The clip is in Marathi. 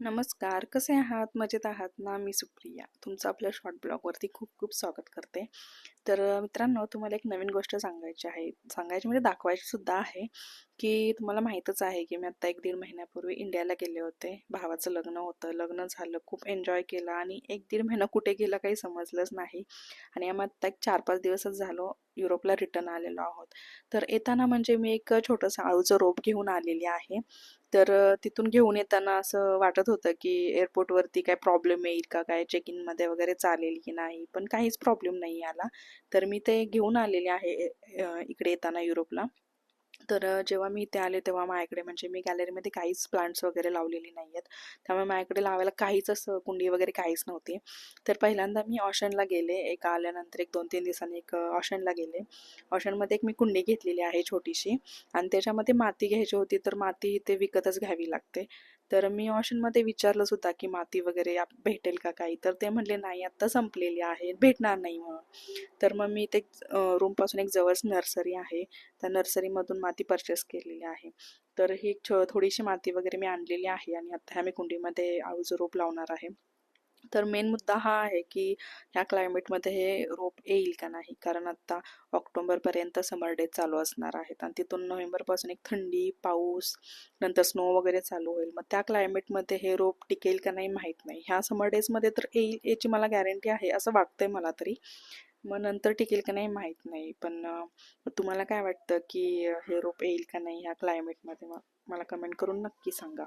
नमस्कार कसे आहात? मजेत आहात ना? मी सुप्रिया. तुमचं आपल्या शॉर्ट ब्लॉगवरती खूप खूप स्वागत करते. तर मित्रांनो तुम्हाला एक नवीन गोष्ट सांगायची आहे. सांगायची म्हणजे दाखवायची सुद्धा आहे की तुम्हाला माहीतच आहे की मी आत्ता एक दीड महिन्यापूर्वी इंडियाला गेले होते. भावाचं लग्न होतं. लग्न झालं खूप एन्जॉय केलं आणि एक दीड महिना कुठे गेला काही समजलंच नाही. आणि आम्ही आत्ता एक चार पाच दिवसच झालो युरोपला रिटर्न आलेलो आहोत. तर येताना म्हणजे मी एक छोटंसं आळूचं रोप घेऊन आलेली आहे. तर तिथून घेऊन येताना असं वाटत होतं की एअरपोर्टवरती काय प्रॉब्लेम येईल का? काय चेक इनमध्ये वगैरे चालेल की नाही? पण काहीच प्रॉब्लेम नाही आला. तर मी ते घेऊन आलेले आहे इकडे येताना युरोपला. तर जेव्हा मी इथे आले तेव्हा माझ्याकडे म्हणजे मी गॅलरीमध्ये काहीच प्लांट्स वगैरे लावलेली नाही आहेत त्यामुळे माझ्याकडे लावायला काहीच असं कुंडी वगैरे काहीच नव्हती. तर पहिल्यांदा मी ऑशनला गेले. एक आल्यानंतर एक दोन तीन दिवसांनी एक ऑशनला गेले. ऑशनमध्ये एक मी कुंडी घेतलेली आहे छोटीशी आणि त्याच्यामध्ये माती घ्यायची होती तर माती इथे विकतच घ्यावी लागते. तर मी ऑशनमध्ये विचारलं सुद्धा की माती वगैरे आप- भेटेल का काही? तर ते म्हणले नाही आत्ता संपलेली आहे. भेटणार नाही म्हणून. तर मग मी ते रूमपासून एक जवळच नर्सरी आहे. त्या नर्सरीमधून माती परचेस केलेली आहे. तर ही थोडीशी माती वगैरे मी आणलेली आहे आणि आता ह्या मी कुंडीमध्ये आळूचं रोप लावणार आहे. तर मेन मुद्दा हा आहे की ह्या क्लायमेटमध्ये हे रोप येईल का नाही? कारण आता ऑक्टोबरपर्यंत समर डे चालू असणार आहेत आणि तिथून नोव्हेंबरपासून एक थंडी पाऊस नंतर स्नो वगैरे चालू होईल. मग त्या क्लायमेटमध्ये हे रोप टिकेल का नाही माहीत नाही. ह्या समर डेजमध्ये तर येईल याची मला गॅरंटी आहे असं वाटतंय मला तरी. मग नंतर टिकेल का नाही माहीत नाही. पण तुम्हाला काय वाटतं की हे रोप येईल का नाही ह्या क्लायमेटमध्ये मग मला कमेंट करून नक्की सांगा.